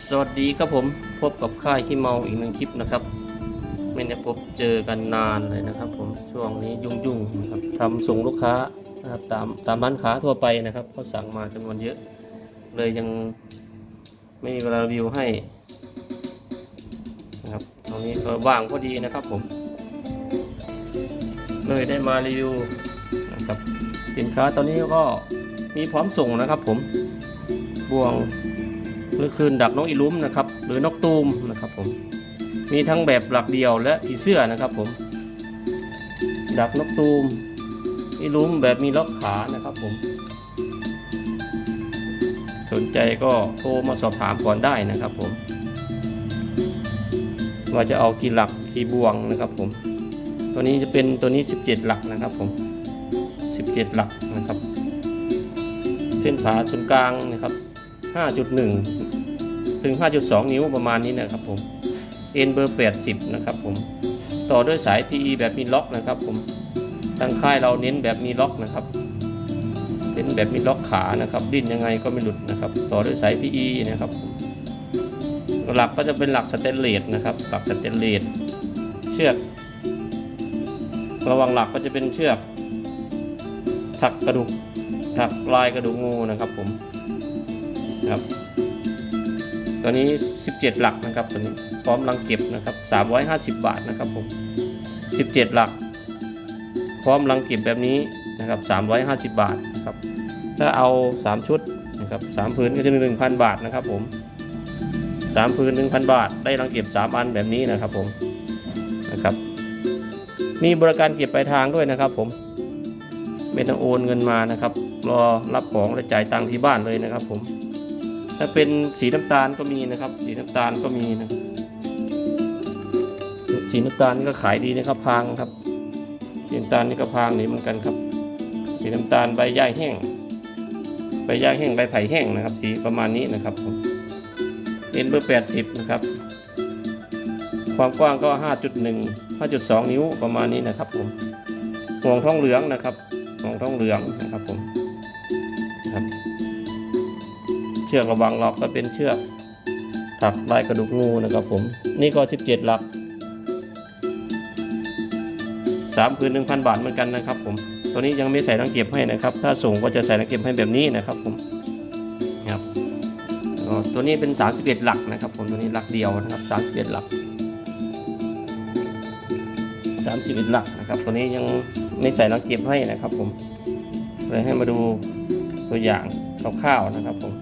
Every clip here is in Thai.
สวัสดีครับผมพบกับค่ายขี้เมาอีกหนึ่งคลิปนะครับ ไม่ได้พบเจอกันนานเลยนะครับ ผมช่วงนี้ยุ่งๆนะครับทำส่งลูกค้านะครับตามตามร้านค้าทั่วไปนะครับเขาสั่งมาจำนวนเยอะ เลยยังไม่มีเวลารีวิวให้นะครับตรงนี้ก็ว่างพอดีนะครับผม เลยได้มารีวิวนะครับสินค้าตอนนี้ก็มีพร้อมส่งนะครับผมบ่วง หรือคืนดักนกอีลุ้มนะครับ หรือนกตูมนะครับผม มีทั้งแบบหลักเดียวและผีเสื้อนะครับผม ดักนกตูมอีลุ้มแบบมีล็อกขานะครับผม สนใจก็โทรมาสอบถามก่อนได้นะครับผม ว่าจะเอากี่หลักกี่บวงนะครับผม ตัวนี้จะเป็นตัวนี้ 17 หลักนะครับผม 17 หลักนะครับ เส้นผ่าศูนย์กลางนะครับ 5.1 ถึง 5.2 นิ้วประมาณนี้นะครับผมเอ็นเบอร์ 80 นะครับผม ต่อด้วยสาย PE แบบมีล็อกนะครับผมทางค่ายเราเน้นแบบมีล็อกนะครับเน้นแบบมีล็อกขานะครับดิ้นยังไงก็ไม่หลุดนะครับ ต่อด้วยสาย PE นะครับ หลักก็จะเป็นหลักสเตนเลสนะครับ หลักสเตนเลสเชือก ระหวังหลักก็จะเป็นเชือกถักกระดูกถักลายกระดูกงูนะครับผม ครับตัวนี้ 17 หลักนะครับตัวนี้พร้อมรังเก็บนะครับ 350 บาทนะครับผม 17 หลัก พร้อมรังเก็บแบบนี้นะครับ 350 บาทนะครับ ถ้าเอา 3 ชุดนะครับ3พื้นก็จะ1,000 บาทนะครับผม3พื้น1,000 บาท ได้รังเก็บ 3 อันแบบนี้นะครับผมนะครับมีบริการเก็บปลายทางด้วยนะครับผมไม่ต้องโอนเงินมานะครับ รอรับของและจ่ายตังค์ที่บ้านเลยนะครับผม ถ้าเป็นสีน้ำตาลก็มีนะครับ สีน้ำตาลก็มีนะสีน้ำตาลนี่ก็ขายดีนะครับพางครับสีน้ำตาลนี่ก็พางนี่เหมือนกันครับ สีน้ำตาลใบหญ้าแห้ง ใบหญ้าแห้งใบไผ่แห้งนะครับ สีประมาณนี้นะครับผมเอ็นเบอร์แปดสิบนะครับ ความกว้างก็5.1 5.2นิ้วประมาณนี้นะครับผมห่วงทองเหลืองนะครับห่วงทองเหลืองนะครับผมครับ ชือกระวังหลอกก็เป็นเชือกถักลายกระดูกงูนะครับผม นี่ก็ 17 หลัก 3 คืน 1,000 บาทเหมือนกันนะครับผม ตัวนี้ยังไม่ใส่รังเก็บให้นะครับ ถ้าส่งก็จะใส่รังเก็บให้แบบนี้นะครับผมครับตัวนี้เป็น 31 หลักนะครับผม ตัวนี้หลักเดียวนะครับ 31 หลัก 31 หลักนะครับ ตัวนี้ยังไม่ใส่รังเก็บให้นะครับผมเลยให้มาดูตัวอย่างคร่าวๆนะครับผม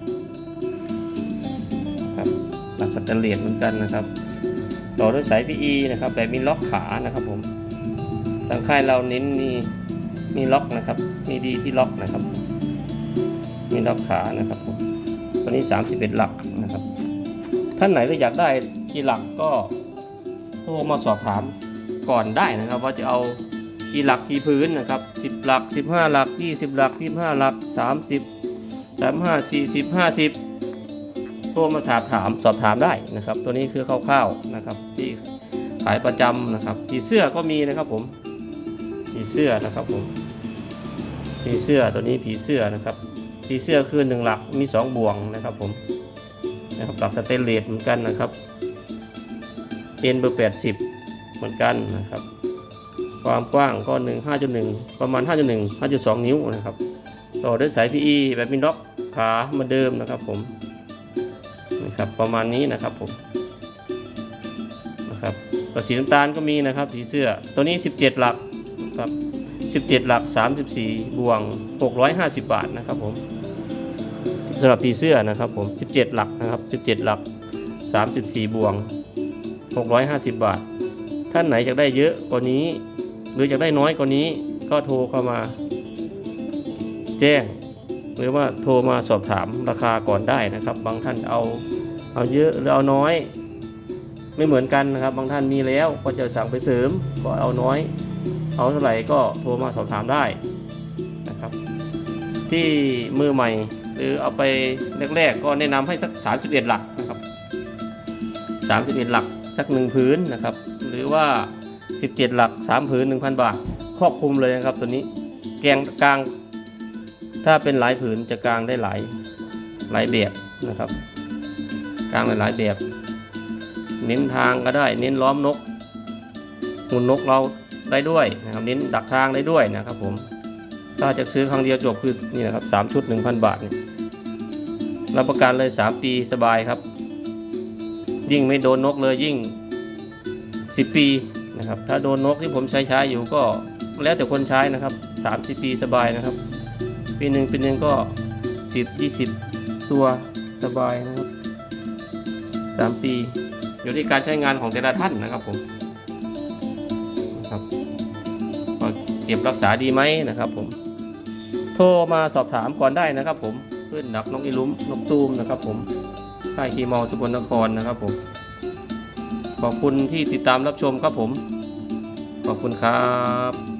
ครับหลักสแตนเลสเหมือนกันนะครับ ต่อด้วยสาย PE นะครับแบบมีล็อกขานะครับผมทางค่ายเราเน้นมีมีล็อกนะครับ มีดีที่ล็อกนะครับ มีล็อกขานะครับผมตัวนี้ 31 หลักนะครับ ท่านไหนที่อยากได้กี่หลักก็โทรมาสอบถามก่อนได้นะครับ ว่าจะเอากี่หลักกี่พื้นนะครับ 10 หลัก 15 หลัก 20 หลัก 25 หลัก 30 35 40 50 โทรมาสอบถามสอบถามได้นะครับ ตัวนี้คือคร่าวๆนะครับ ที่ขายประจำนะครับผีเสื้อก็มีนะครับผมผีเสื้อนะครับผมผีเสื้อตัวนี้ผีเสื้อนะครับผีเสื้อคือหนึ่งหลักมีสองบ่วงนะครับผมนะครับหลักสเตนเลสเหมือนกันนะครับเอ็นเบอร์แปดสิบเหมือนกันนะครับ ความกว้างก็หนึ่งห้าจุดหนึ่งประมาณห้าจุดหนึ่งห้าจุดสองนิ้วนะครับต่อด้วยสาย PE แบบมีล็อกขาเหมือนเดิมนะครับผม นะครับประมาณนี้นะครับผมนะครับกระสีน้ำตาลก็มีนะครับผีเสื้อตัวนี้ 17 หลักครับ17 หลัก 34 บวง 650 บาทนะครับผมสำหรับผีเสื้อนะครับผม 17 หลักนะครับ17 หลัก 34 บวง 650 บาท ท่านไหนอยากได้เยอะกว่านี้ หรืออยากได้น้อยกว่านี้ก็โทรเข้ามา แจ้ง หรือว่าโทรมาสอบถามราคาก่อนได้นะครับ บางท่านเอา เอาเยอะหรือเอาน้อย ไม่เหมือนกันนะครับ บางท่านมีแล้วก็จะสั่งไปเสริมก็เอาน้อย เอาเท่าไหร่ก็โทรมาสอบถามได้นะครับ ที่มือใหม่หรือเอาไปแรกๆ ก็แนะนำให้สัก 31 หลักนะครับ 31 หลักสักหนึ่งพื้นนะครับ หรือว่า 17 หลัก 3 พื้น 1,000 บาท ครอบคลุมเลยนะครับตัวนี้แกงกลาง ถ้าเป็นหลายผืนจะกลางได้หลายหลายแบบนะครับ กลางหลายๆแบบ เน้นทางก็ได้ เน้นล้อมนกหุ่นนกเราได้ด้วยนะครับ เน้นดักทางได้ด้วยนะครับผม ถ้าจะซื้อครั้งเดียวจบคือนี่นะครับสามชุด1,000บาทเนี่ยรับประกันเลย 3 ปีสบายครับ ยิ่งไม่โดนนกเลยยิ่ง 10 ปีนะครับ ถ้าโดนนกที่ผมใช้ใช้อยู่ก็แล้วแต่คนใช้นะครับ 30 ปีสบายนะครับ ปีหนึ่งปีหนึ่งก็ 10 20 ตัวสบายนะครับ 3 ปี อยู่ที่การใช้งานของแต่ละท่านนะครับผมนะครับเก็บรักษาดีไหมนะครับผม โทรมาสอบถามก่อนได้นะครับผมขึ้นดักนกอีลุ้มนกตูมนะครับผมค่ายคีมอลสกลนครนะครับผม ขอบคุณที่ติดตามรับชมครับผม ขอบคุณครับ